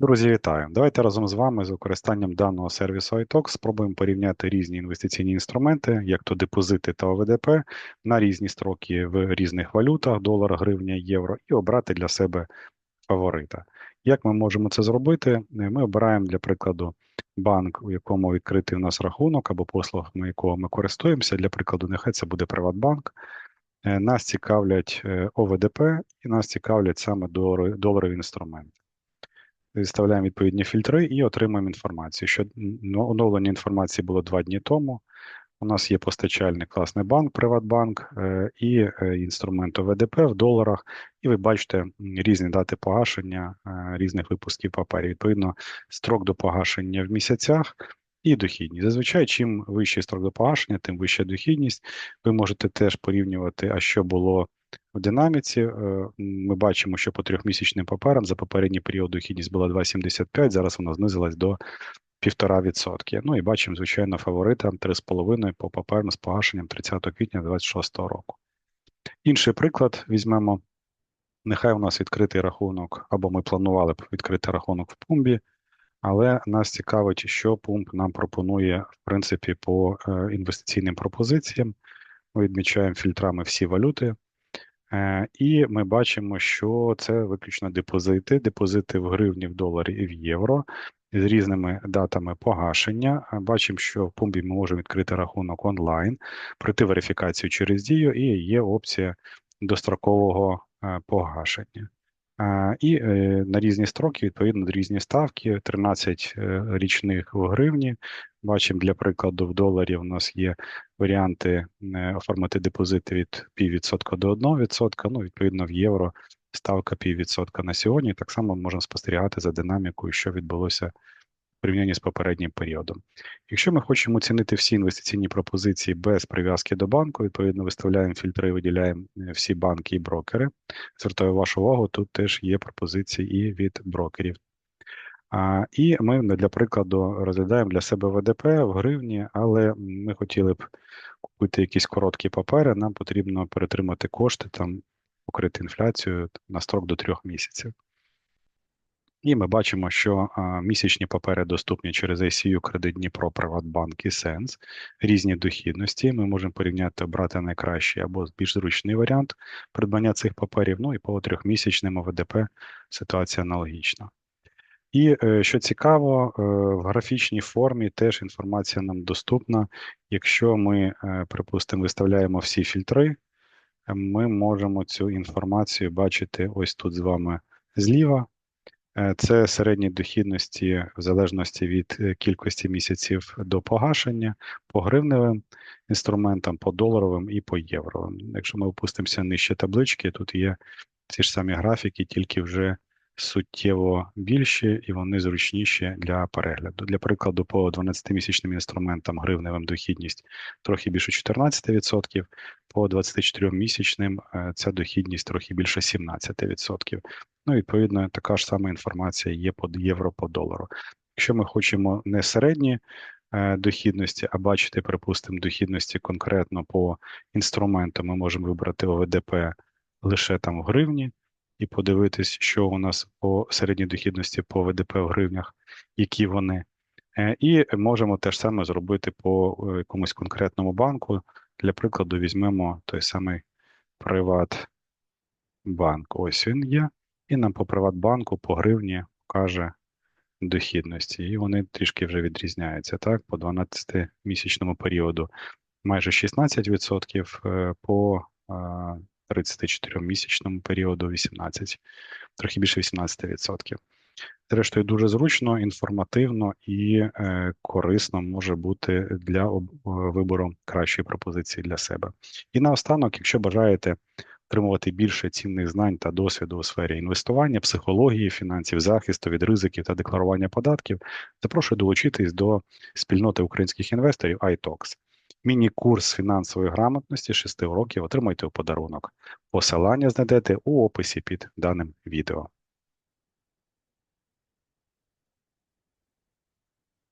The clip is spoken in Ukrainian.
Друзі, вітаю! Давайте разом з вами з використанням даного сервісу iTalk спробуємо порівняти різні інвестиційні інструменти, як то депозити та ОВДП, на різні строки в різних валютах долар, гривня, євро, і обрати для себе фаворита. Як ми можемо це зробити? Ми обираємо для прикладу банк, у якому відкритий у нас рахунок або послугами якого ми користуємося. Для прикладу, нехай це буде Приватбанк. Е, Нас цікавлять е, ОВДП і нас цікавлять саме доларові інструменти. Виставляємо відповідні фільтри і отримуємо інформацію. Що ну, оновлення інформації було два дні тому. У нас є постачальник класний банк, Приватбанк е, і е, інструмент ОВДП в доларах. І ви бачите різні дати погашення е, різних випусків паперів. Відповідно, строк до погашення в місяцях і дохідність. Зазвичай, чим вищий строк до погашення, тим вища дохідність. Ви можете теж порівнювати, а що було в динаміці. Е, Ми бачимо, що по трьохмісячним паперам за попередній період дохідність була 2,75, зараз вона знизилась до 1,5%. Ну і бачимо, звичайно, фаворита 3,5 по паперам з погашенням 30 квітня 2026 року. Інший приклад візьмемо. Нехай у нас відкритий рахунок, або ми планували б відкрити рахунок в пумбі, але нас цікавить, що пумп нам пропонує, в принципі, по е, інвестиційним пропозиціям. Ми відмічаємо фільтрами всі валюти. Е, І ми бачимо, що це виключно депозити, депозити в гривні, в доларі і в євро з різними датами погашення. Е, Бачимо, що в пумбі ми можемо відкрити рахунок онлайн, пройти верифікацію через дію, і є опція дострокового е, погашення. І е, на різні строки, відповідно, різні ставки, 13 е, річних в гривні. Бачимо, для прикладу, в доларі у нас є варіанти е, оформити депозити від піввідсотка до 1%, ну, відповідно, в євро ставка піввідсотка на сьогодні. Так само можемо спостерігати за динамікою, що відбулося порівнянні з попереднім періодом. Якщо ми хочемо оцінити всі інвестиційні пропозиції без прив'язки до банку, відповідно виставляємо фільтри, виділяємо е, всі банки і брокери. Звертаю вашу увагу, тут теж є пропозиції і від брокерів. А, І ми для прикладу розглядаємо для себе ВДП в гривні, але ми хотіли б купити якісь короткі папери. Нам потрібно перетримати кошти, там покрити інфляцію на строк до трьох місяців. І ми бачимо, що а, місячні папери доступні через ICU, Кредит Дніпро, Приватбанк і Сенс, різні дохідності. Ми можемо порівняти, обрати найкращий або більш зручний варіант придбання цих паперів. Ну і по трьохмісячним ОВДП ситуація аналогічна. І е, що цікаво, е, в графічній формі теж інформація нам доступна. Якщо ми, е, припустимо, виставляємо всі фільтри, ми можемо цю інформацію бачити ось тут з вами зліва. Е, Це середні дохідності в залежності від е, кількості місяців до погашення по гривневим інструментам, по доларовим і по євровим. Якщо ми опустимося нижче таблички, тут є ці ж самі графіки, тільки вже суттєво більші і вони зручніші для перегляду. Для прикладу, по 12-місячним інструментам гривневим дохідність трохи більше 14%, по 24-місячним е, ця дохідність трохи більше 17%. Ну, відповідно, така ж сама інформація є по євро по долару. Якщо ми хочемо не середні е, дохідності, а бачити, припустимо, дохідності конкретно по інструменту, ми можемо вибрати ОВДП лише там в гривні і подивитись, що у нас по середній дохідності по ВДП в гривнях, які вони. Е, І можемо те ж саме зробити по е, якомусь конкретному банку. Для прикладу, візьмемо той самий Приватбанк. Ось він є. І нам по Приватбанку по гривні покаже дохідності. І вони трішки вже відрізняються. Так, по 12-місячному періоду майже 16%, е, по 34-місячному періоду 18, трохи більше 18%. Зрештою, дуже зручно, інформативно і е, корисно може бути для об- вибору кращої пропозиції для себе. І наостанок, якщо бажаєте отримувати більше цінних знань та досвіду у сфері інвестування, психології, фінансів, захисту від ризиків та декларування податків, запрошую долучитись до спільноти українських інвесторів iTalks. Міні-курс фінансової грамотності 6 уроків отримайте у подарунок. Посилання знайдете у описі під даним відео.